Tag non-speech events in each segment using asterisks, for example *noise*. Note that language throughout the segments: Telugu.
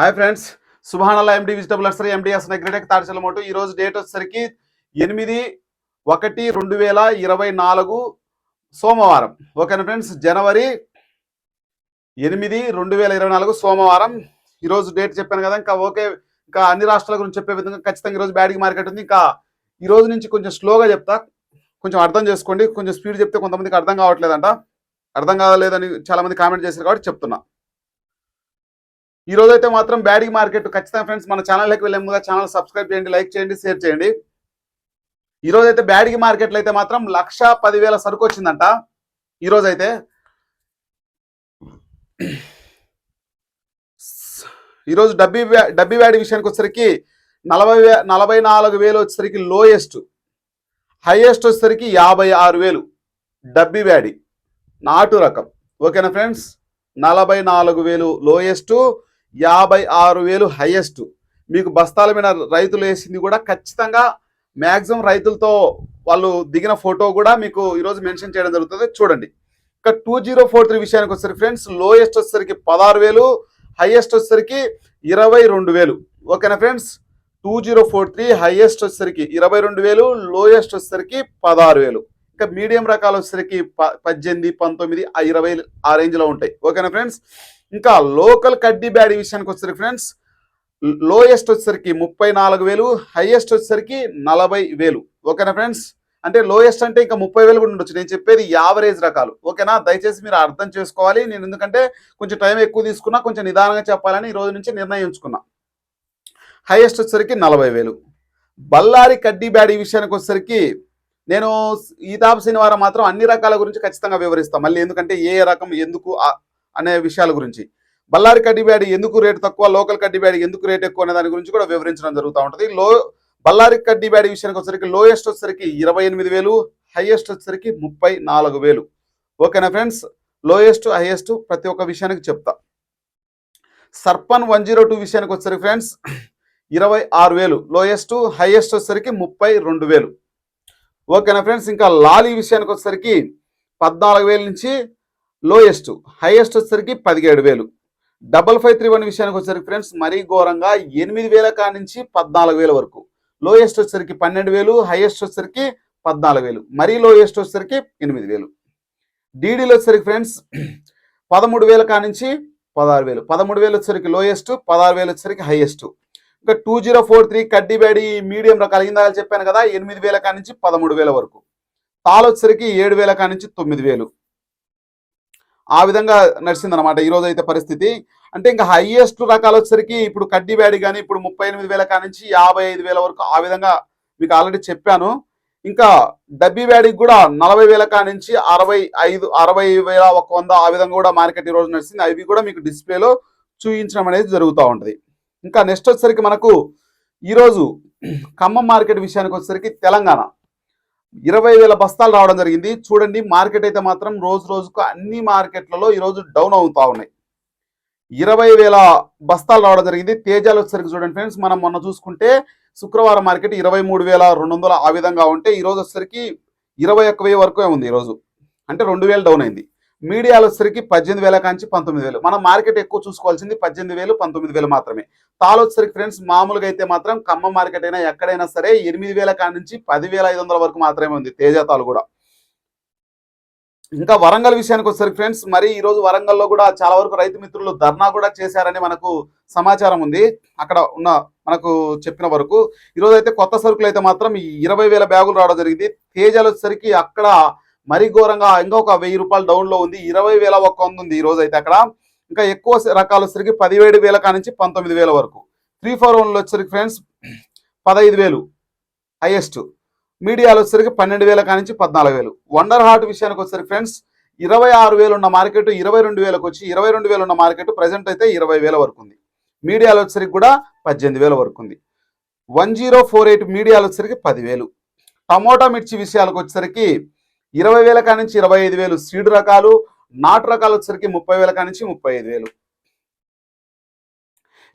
Hi friends. సుభానల్లా MD vegetable nursery MDS నెగ్రెటెక్ తాడిచల మోటు. ఈ డేట్ వచ్చేసరికి ఎనిమిది ఒకటి రెండు వేల ఇరవై నాలుగు సోమవారం. ఓకేనా ఫ్రెండ్స్? జనవరి ఎనిమిది రెండు వేల ఇరవై నాలుగు సోమవారం. ఈరోజు డేట్ చెప్పాను కదా ఇంకా ఓకే ఇంకా అన్ని రాష్ట్రాల గురించి చెప్పే విధంగా ఖచ్చితంగా ఈరోజు బ్యాడ్కి మార్కెట్ ఉంది. ఇంకా ఈరోజు నుంచి కొంచెం స్లోగా చెప్తా. కొంచెం అర్థం చేసుకోండి. కొంచెం స్పీడ్ చెప్తే కొంతమందికి అర్థం కావట్లేదంట. అర్థం కాలేదని చాలామంది కామెంట్ చేశారు కాబట్టి చెప్తున్నా. ఈ రోజు అయితే మాత్రం బ్యాడీ మార్కెట్ ఖచ్చితంగా ఫ్రెండ్స్ మన ఛానల్లోకి వెళ్ళే ముందుగా ఛానల్ సబ్స్క్రైబ్ చేయండి లైక్ చేయండి షేర్ చేయండి. ఈ రోజు అయితే బ్యాడీ మార్కెట్లో అయితే మాత్రం లక్ష పదివేల సరుకు వచ్చిందంట. ఈ రోజు అయితే ఈరోజు డబ్బీ డబ్బీ వ్యాడి విషయానికి వచ్చేసరికి నలభై నలభై నాలుగు వేలు వచ్చేసరికి లోయెస్ట్ హైయెస్ట్ వచ్చేసరికి యాభై ఆరు వేలు. డబ్బీ వ్యాడి నాటు రకం. ఓకేనా ఫ్రెండ్స్ నలభై నాలుగు వేలు లోయెస్ట్ యాభై ఆరు వేలు హైయెస్ట్ మీకు బస్తాల మీద రైతులు వేసింది కూడా ఖచ్చితంగా మ్యాక్సిమం రైతులతో వాళ్ళు దిగిన ఫోటో కూడా మీకు ఈరోజు మెన్షన్ చేయడం జరుగుతుంది. చూడండి. ఇక టూ జీరో ఫోర్ త్రీ విషయానికి వచ్చేసరికి ఫ్రెండ్స్ లోయెస్ట్ వచ్చేసరికి పదహారు వేలు హైయెస్ట్ వచ్చేసరికి ఇరవై రెండు వేలు. ఓకేనా friends two zero four three highest వచ్చేసరికి ఇరవై రెండు వేలు లోయెస్ట్ వచ్చేసరికి పదహారు వేలు. ఇంకా మీడియం రకాలు వచ్చేసరికి ప- పద్దెనిమిది పంతొమ్మిది ఇరవై ఆ రేంజ్లో ఉంటాయి. ఓకేనా ఫ్రెండ్స్ ఇంకా లోకల్ కడ్డీ బ్యాడీ విషయానికి వచ్చేసరికి ఫ్రెండ్స్. లోయెస్ట్ వచ్చేసరికి ముప్పై నాలుగు వేలు హైయెస్ట్ వచ్చేసరికి నలభై వేలు. ఓకేనా ఫ్రెండ్స్? అంటే లోయెస్ట్ అంటే ఇంకా ముప్పై వేలు కూడా ఉండొచ్చు. నేను చెప్పేది యావరేజ్ రకాలు. ఓకేనా? దయచేసి మీరు అర్థం చేసుకోవాలి. నేను ఎందుకంటే కొంచెం టైం ఎక్కువ తీసుకున్నా కొంచెం నిదానంగా చెప్పాలని ఈ రోజు నుంచి నిర్ణయించుకున్నా హైయెస్ట్ వచ్చేసరికి నలభై వేలు. బళ్ళారి కడ్డీ బ్యాడీ విషయానికి వచ్చేసరికి నేను ఈతాబ్ శనివారం మాత్రం అన్ని రకాల గురించి ఖచ్చితంగా వివరిస్తాను మళ్ళీ ఎందుకంటే ఏ రకం ఎందుకు ఆ- అనే విషయాల గురించి. బళ్ళారి కడ్డీ బ్యాడీ ఎందుకు రేటు తక్కువ లోకల్ కడ్డిబ్యాడి ఎందుకు రేట్ ఎక్కువ అనే దాని గురించి కూడా వివరించడం జరుగుతూ ఉంటుంది. లో బళ్ళారి కడ్డిబ్యాడి విషయానికి వచ్చరికి లోయెస్ట్ వచ్చేసరికి ఇరవై ఎనిమిది వేలు హైయెస్ట్ వచ్చేసరికి ముప్పై నాలుగు వేలు. ఓకేనా ఫ్రెండ్స్? లోయెస్ట్ హైయెస్ట్ ప్రతి ఒక్క విషయానికి చెప్తా. సర్పన్ వన్ జీరో టూ విషయానికి వచ్చరికి ఫ్రెండ్స్ ఇరవై ఆరు వేలు. లోయెస్ట్ హైయెస్ట్ వచ్చేసరికి ముప్పై రెండు వేలు. ఓకేనా ఫ్రెండ్స్? ఇంకా లాలీ విషయానికి వచ్చేసరికి పద్నాలుగు వేల నుంచి లోయెస్ట్ హైయెస్ట్ వచ్చేసరికి పదిహేడు వేలు. డబల్ ఫైవ్ త్రీ వన్ విషయానికి వచ్చేసరికి ఫ్రెండ్స్ మరీ ఘోరంగా ఎనిమిది వేల కా నుంచి పద్నాలుగు వేల వరకు. లోయెస్ట్ వచ్చేసరికి పన్నెండు వేలు హైయెస్ట్ వచ్చేసరికి పద్నాలుగు వేలు. మరీ లోయెస్ట్ వచ్చేసరికి ఎనిమిది వేలు. డీడీలు వచ్చేసరికి ఫ్రెండ్స్ పదమూడు వేల కానించి పదహారు వేలు. పదమూడు వేలు వచ్చేసరికి లోయెస్ట్ పదహారు వేలు వచ్చేసరికి హైయెస్ట్. ఇంకా టూ జీరో ఫోర్ త్రీ కడ్డీబేడి మీడియం రకాలు ఇందాక చెప్పాను కదా ఎనిమిది వేల కానించి పదమూడు వేల వరకు. తాలు వచ్చేసరికి ఏడు వేల కానించి తొమ్మిది వేలు. ఆ విధంగా నడిచిందనమాట అనమాట ఈరోజు అయితే పరిస్థితి. అంటే ఇంకా హైయెస్ట్ రకాలు వచ్చేసరికి ఇప్పుడు కడ్డీ వ్యాడి కానీ ఇప్పుడు ముప్పై ఎనిమిది వేల కా నుంచి యాభై ఐదు వేల వరకు ఆ విధంగా మీకు ఆల్రెడీ చెప్పాను. ఇంకా డబ్బీ వ్యాడికి కూడా నలభై వేల కా నుంచి అరవై ఐదు అరవై వేల ఒక వంద ఆ విధంగా కూడా మార్కెట్ ఈ రోజు నడిచింది. అవి కూడా మీకు డిస్ప్లేలో చూపించడం అనేది జరుగుతూ ఉంటుంది. ఇంకా నెక్స్ట్ వచ్చేసరికి మనకు ఈరోజు ఖమ్మం మార్కెట్ విషయానికి వచ్చేసరికి తెలంగాణ. ఇరవై వేల బస్తాలు రావడం జరిగింది. చూడండి మార్కెట్ అయితే మాత్రం రోజు రోజుకు అన్ని మార్కెట్లలో ఈరోజు డౌన్ అవుతా ఉన్నాయి. ఇరవై వేల బస్తాలు రావడం జరిగింది. తేజాలు వచ్చేసరికి చూడండి ఫ్రెండ్స్ మనం మొన్న చూసుకుంటే శుక్రవారం మార్కెట్ ఇరవై మూడు వేల రెండు వందల ఆ విధంగా ఉంటే ఈ రోజు వచ్చేసరికి ఇరవై ఒక్క వెయ్యి వరకు ఉంది ఈరోజు అంటే రెండు వేలు డౌన్ అయింది. మీడియాలు వచ్చేసరికి పద్దెనిమిది వేల కాంచి పంతొమ్మిది వేలు. మనం మార్కెట్ ఎక్కువ చూసుకోవాల్సింది పద్దెనిమిది వేలు పంతొమ్మిది వేలు మాత్రమే. తాలు వచ్చేసరికి ఫ్రెండ్స్ మామూలుగా అయితే మాత్రం ఖమ్మం మార్కెట్ అయినా ఎక్కడైనా సరే ఎనిమిది వేల కాడి నుంచి పదివేల ఐదు వందల వరకు మాత్రమే ఉంది తేజ తాలు కూడా. ఇంకా వరంగల్ విషయానికి వచ్చేసరికి ఫ్రెండ్స్ మరి ఈ రోజు వరంగల్లో కూడా చాలా వరకు రైతు మిత్రులు ధర్నా కూడా చేశారని మనకు సమాచారం ఉంది. అక్కడ ఉన్న మనకు చెప్పిన వరకు. ఈ అయితే కొత్త సరుకులు అయితే మాత్రం ఇరవై వేల బ్యాగులు రావడం జరిగింది. తేజాలు వచ్చేసరికి అక్కడ మరి ఘోరంగా ఇంకా ఒక వెయ్యి రూపాయలు డౌన్లో ఉంది. ఇరవై వేల ఒక్క వంద ఉంది ఈరోజు అయితే అక్కడ. ఇంకా ఎక్కువ రకాలు వచ్చేసరికి పదిహేడు వేల కా నుంచి పంతొమ్మిది వేల వరకు. త్రీ ఫోర్ వన్లో వచ్చేసరికి ఫ్రెండ్స్ పదహైదు వేలు. హైయెస్ట్ మీడియాలో వచ్చేసరికి పన్నెండు వేల కా నుంచి పద్నాలుగు వేలు. వండర్ హార్ట్ విషయానికి వచ్చేసరికి ఫ్రెండ్స్ ఇరవై ఆరు వేలు ఉన్న మార్కెట్ ఇరవై రెండు వేలకు వచ్చి ఇరవై రెండు వేలు ఉన్న మార్కెట్ ప్రజెంట్ అయితే ఇరవై వేల వరకు ఉంది. మీడియాలో వచ్చేసరికి కూడా పద్దెనిమిది వేల వరకు ఉంది. వన్ జీరో ఫోర్ ఎయిట్ మీడియాలో వచ్చేసరికి పదివేలు. టమోటా మిర్చి విషయాలకు వచ్చేసరికి ఇరవై వేల కానించి ఇరవై ఐదు వేలు సీడ్ రకాలు నాటు రకాలు వచ్చేసరికి ముప్పై వేల కా నుంచి ముప్పై ఐదు వేలు.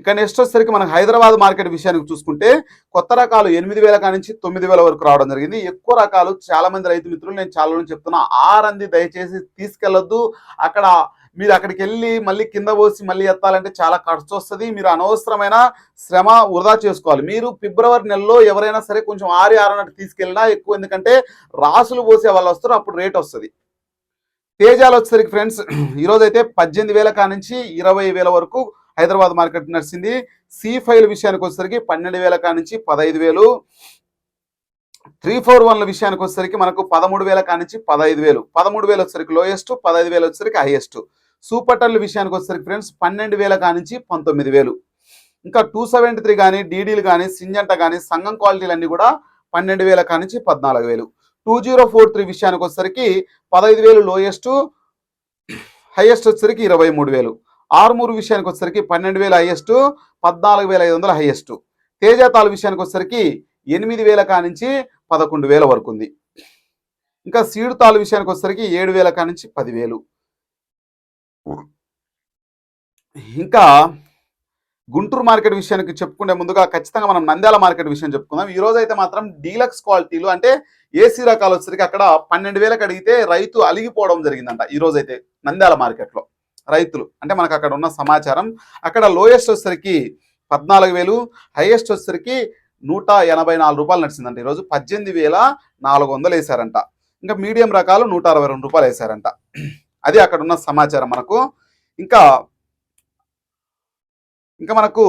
ఇక నెక్స్ట్ వచ్చేసరికి మనకు హైదరాబాద్ మార్కెట్ విషయానికి చూసుకుంటే కొత్త రకాలు ఎనిమిది వేల కానించి తొమ్మిది వేల వరకు రావడం జరిగింది. ఎక్కువ రకాలు చాలా మంది రైతు మిత్రులు నేను చాలా చెప్తున్నా ఆరంది దయచేసి తీసుకెళ్ళొద్దు అక్కడ మీరు అక్కడికి వెళ్ళి మళ్ళీ కింద పోసి మళ్ళీ ఎత్తాలంటే చాలా ఖర్చు వస్తుంది. మీరు అనవసరమైన శ్రమ వృధా చేసుకోవాలి. మీరు ఫిబ్రవరి నెలలో ఎవరైనా సరే కొంచెం ఆరి ఆరున్నట్టు తీసుకెళ్ళినా ఎక్కువ ఎందుకంటే రాసులు పోసే వాళ్ళు వస్తారు అప్పుడు రేట్ వస్తుంది. తేజాలు వచ్చేసరికి ఫ్రెండ్స్ *clears throat* ఈరోజు అయితే పద్దెనిమిది వేల కానించి ఇరవై వేల వరకు హైదరాబాద్ మార్కెట్ నడిచింది సి ఫైల్ విషయానికి వచ్చేసరికి పన్నెండు వేల కానించి పదహైదు వేలు. త్రీ ఫోర్ వన్ల విషయానికి వచ్చేసరికి మనకు పదమూడు వేల కానించి పదహైదు వేలు. పదమూడు వేలు వచ్చేసరికి లోయెస్ట్ పదహైదు వేలు వచ్చేసరికి హైయెస్ట్. సూపర్ టన్ల విషయానికి వచ్చేసరికి ఫ్రెండ్స్ పన్నెండు వేల కానించి పంతొమ్మిది వేలు. ఇంకా టూ సెవెంటీ త్రీ కానీ డీడీలు కానీ సింజంట కానీ సంఘం క్వాలిటీలన్నీ కూడా పన్నెండు వేల కానించి పద్నాలుగు వేలు. టూ జీరో ఫోర్ త్రీ విషయానికి వచ్చేసరికి పదహైదు వేలు లోయెస్ట్ హైయెస్ట్ వచ్చేసరికి ఇరవై మూడు వేలు. ఆరుమూరు విషయానికి వచ్చేసరికి పన్నెండు వేల హైయెస్ట్ పద్నాలుగు వేల ఐదు వందల హైయెస్ట్. తేజతాల విషయానికి వచ్చేసరికి ఎనిమిది వేల కానించి పదకొండు వేల వరకు ఉంది. ఇంకా సీడు తాలు విషయానికి వచ్చేసరికి ఏడు వేల కానించి పదివేలు. ఇంకా గుంటూరు మార్కెట్ విషయానికి చెప్పుకునే ముందుగా ఖచ్చితంగా మనం నంద్యాల మార్కెట్ విషయం చెప్పుకుందాం. ఈ రోజు అయితే మాత్రం డీలక్స్ క్వాలిటీలు అంటే ఏసీ రకాలు వచ్చేసరికి అక్కడ పన్నెండు వేలకు అడిగితే రైతు అలిగిపోవడం జరిగిందంట ఈ రోజు అయితే నంద్యాల మార్కెట్లో. రైతులు అంటే మనకు అక్కడ ఉన్న సమాచారం. అక్కడ లోయెస్ట్ వచ్చేసరికి పద్నాలుగు వేలు హైయెస్ట్ వచ్చేసరికి నూట ఎనభై నాలుగు రూపాయలు నడిచిందంట. ఈరోజు పద్దెనిమిది వేల నాలుగు వందలు వేశారంట ఇంకా మీడియం రకాలు నూట అరవై రెండు రూపాయలు వేశారంట అది అక్కడ ఉన్న సమాచారం మనకు. ఇంకా ఇంకా మనకు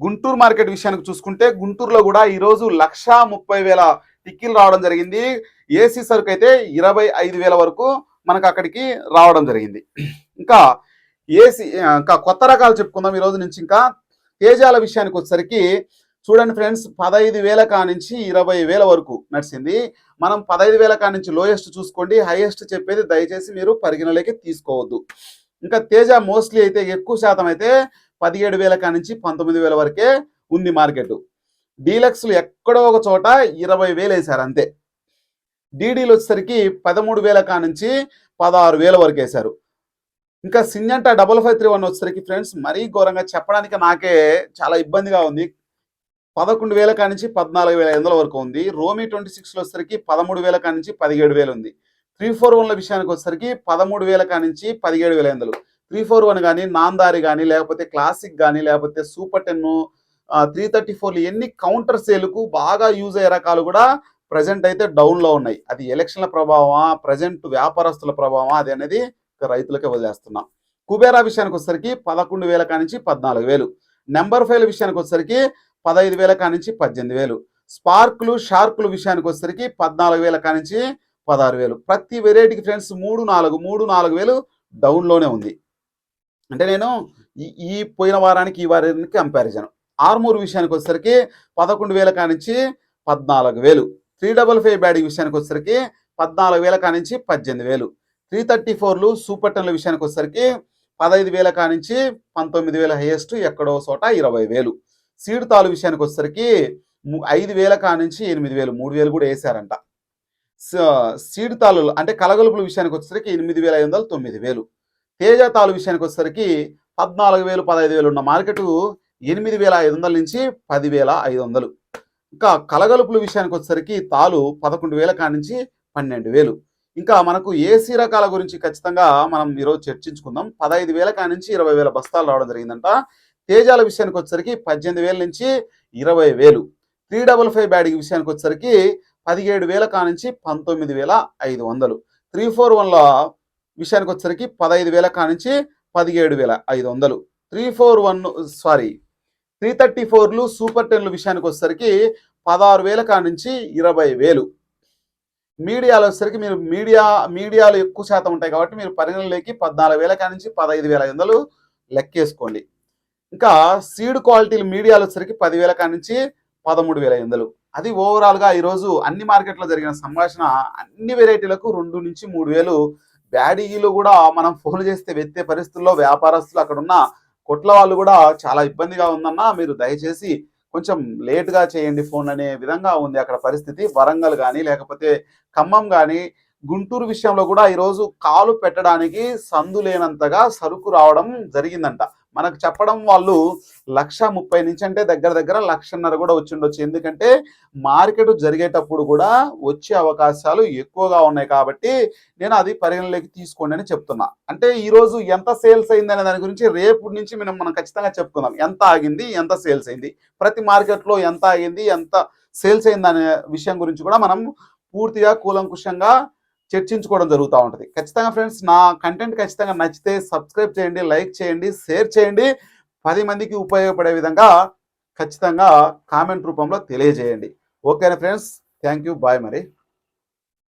గుంటూరు మార్కెట్ విషయానికి చూసుకుంటే గుంటూరులో కూడా ఈరోజు లక్ష ముప్పై వేల టిక్కీలు రావడం జరిగింది. ఏసీ సరుకు అయితే ఇరవై ఐదు వేల వరకు మనకు అక్కడికి రావడం జరిగింది. ఇంకా ఏసీ ఇంకా కొత్త రకాలు చెప్పుకుందాం. ఈ రోజు నుంచి ఇంకా తేజాల విషయానికి వచ్చేసరికి చూడండి ఫ్రెండ్స్ పదహైదు వేల కానించి ఇరవై వేల వరకు నడిచింది. మనం పదహైదు వేల కానించి లోయెస్ట్ చూసుకోండి. హైయెస్ట్ చెప్పేది దయచేసి మీరు పరిగణలోకి తీసుకోవద్దు. ఇంకా తేజ మోస్ట్లీ అయితే ఎక్కువ శాతం అయితే పదిహేడు వేల కానించి పంతొమ్మిది వేల వరకే ఉంది మార్కెట్. డీలక్స్లు ఎక్కడో ఒక చోట ఇరవై వేలు వేశారు అంతే. డీడీలు వచ్చేసరికి పదమూడు వేల కానించి పదహారు వేల వరకు వేశారు ఇంకా Syngenta double five three one వచ్చేసరికి ఫ్రెండ్స్ మరీ ఘోరంగా చెప్పడానికి నాకే చాలా ఇబ్బందిగా ఉంది. పదకొండు వేల కానించి పద్నాలుగు వేల ఐదు వందల వరకు ఉంది. రోమి ట్వంటీ సిక్స్లో వచ్చేసరికి పదమూడు వేల కానించి పదిహేడు వేలు ఉంది. త్రీ ఫోర్ వన్ల విషయానికి వచ్చేసరికి పదమూడు వేల కానించి పదిహేడు వేల ఐదు వందలు. త్రీ ఫోర్ వన్ కానీ నాందారి కానీ లేకపోతే క్లాసిక్ కానీ లేకపోతే సూపర్ టెన్ త్రీ థర్టీ ఫోర్లు ఎన్ని కౌంటర్ సేల్కు బాగా యూజ్ అయ్యే రకాలు కూడా ప్రజెంట్ అయితే డౌన్లో ఉన్నాయి. అది ఎలక్షన్ల ప్రభావమా ప్రజెంట్ వ్యాపారస్తుల ప్రభావమా అది అనేది రైతులకే వదిలేస్తున్నాం. కుబేరా విషయానికి వచ్చేసరికి పదకొండు వేల కానించి పద్నాలుగు వేలు. నెంబర్ ఫైవ్ విషయానికి వచ్చేసరికి పదహైదు వేల కానించి పద్దెనిమిది వేలు. స్పార్కులు షార్కులు విషయానికి వచ్చేసరికి పద్నాలుగు వేల కానించి పదహారు వేలు. ప్రతి వెరైటీకి ఫ్రెండ్స్ మూడు నాలుగు మూడు నాలుగు వేలు డౌన్లోనే ఉంది. అంటే నేను ఈ ఈ పోయిన వారానికి ఈ వారానికి కంపారిజన్ ఆర్మూర్ విషయానికి వచ్చేసరికి పదకొండు వేల కానించి పద్నాలుగు వేలు. త్రీ డబల్ ఫైవ్ బ్యాడీ విషయానికి వచ్చేసరికి పద్నాలుగు వేల కానించి పద్దెనిమిది వేలు. త్రీ థర్టీ ఫోర్లు సూపర్ టెన్ల విషయానికి వచ్చేసరికి పదహైదు వేల కానించి పంతొమ్మిది వేల హైయెస్ట్ ఎక్కడో చోట ఇరవై వేలు. సీడ్ తాలు విషయానికి వచ్చేసరికి ఐదు వేల కానుంచి ఎనిమిది వేలు మూడు వేలు కూడా వేశారంట స- సీడ్ తాలు అంటే కలగలుపుల విషయానికి వచ్చేసరికి ఎనిమిది వేల ఐదు వందలు తొమ్మిది వేలు. తేజ తాలు విషయానికి వచ్చేసరికి పద్నాలుగు వేలు పదహైదు వేలు ఉన్న మార్కెట్ ఎనిమిది వేల ఐదు వందల నుంచి పదివేల ఐదు వందలు. ఇంకా కలగలుపుల విషయానికి వచ్చేసరికి తాలు పదకొండు వేల కానుంచి పన్నెండు వేలు. ఇంకా మనకు ఏసీ రకాల గురించి ఖచ్చితంగా మనం ఈరోజు చర్చించుకుందాం. పదహైదు వేల కానించి ఇరవై వేల బస్తాలు రావడం జరిగిందంట. తేజాల విషయానికి వచ్చేసరికి పద్దెనిమిది వేల నుంచి ఇరవై వేలు. త్రీ డబల్ ఫైవ్ బ్యాటింగ్ విషయానికి వచ్చేసరికి పదిహేడు వేల కానుంచి పంతొమ్మిది వేల ఐదు వందలు. త్రీ ఫోర్ వన్ల విషయానికి వచ్చేసరికి పదహైదు వేల కానుంచి పదిహేడు వేల ఐదు వందలు. Three four one sorry three thirty ఫోర్లు సూపర్ టెన్లు విషయానికి వచ్చేసరికి పదహారు వేల కానుంచి ఇరవై వేలు. మీడియాలో వచ్చేసరికి మీరు మీడియా మీడియాలు ఎక్కువ శాతం ఉంటాయి కాబట్టి మీరు పరిగణలోకి పద్నాలుగు వేల కానుంచి పదహైదు వేల ఐదు వందలు లెక్కేసుకోండి. ఇంకా సీడ్ క్వాలిటీలు మీడియాలు వచ్చరికి పదివేల కానించి పదమూడు వేల ఐదు వందలు. అది ఓవరాల్గా ఈరోజు అన్ని మార్కెట్లో జరిగిన సంభాషణ అన్ని వెరైటీలకు రెండు నుంచి మూడు వేలు బ్యాడీలు కూడా మనం ఫోన్ చేస్తే వెత్తే పరిస్థితుల్లో వ్యాపారస్తులు అక్కడ ఉన్న కొట్ల వాళ్ళు కూడా చాలా ఇబ్బందిగా ఉందన్న మీరు దయచేసి కొంచెం లేట్గా చేయండి ఫోన్ అనే విధంగా ఉంది అక్కడ పరిస్థితి. వరంగల్ కానీ లేకపోతే ఖమ్మం కానీ గుంటూరు విషయంలో కూడా ఈరోజు కాలు పెట్టడానికి సందు లేనంతగా సరుకు రావడం జరిగిందంట. మనకు చెప్పడం వాళ్ళు లక్ష ముప్పై నుంచి అంటే దగ్గర దగ్గర లక్షన్నర కూడా వచ్చి ఉండొచ్చు ఎందుకంటే మార్కెట్ జరిగేటప్పుడు కూడా వచ్చే అవకాశాలు ఎక్కువగా ఉన్నాయి కాబట్టి నేను అది పరిగణలోకి తీసుకోండి అని చెప్తున్నా. అంటే ఈరోజు ఎంత సేల్స్ అయింది అనే దాని గురించి రేపు నుంచి మనం మనం ఖచ్చితంగా చెప్పుకుందాం. ఎంత ఆగింది ఎంత సేల్స్ అయింది ప్రతి మార్కెట్లో ఎంత ఆగింది ఎంత సేల్స్ అయింది అనే విషయం గురించి కూడా మనం పూర్తిగా కూలంకుషంగా చర్చించుకోవడం జరుగుతూ ఉంటుంది. ఖచ్చితంగా ఫ్రెండ్స్ నా కంటెంట్ ఖచ్చితంగా నచ్చితే సబ్స్క్రైబ్ చేయండి లైక్ చేయండి షేర్ చేయండి. పది మందికి ఉపయోగపడే విధంగా ఖచ్చితంగా కామెంట్ రూపంలో తెలియజేయండి. ఓకేనా ఫ్రెండ్స్ థ్యాంక్ యూ బాయ్ మరి.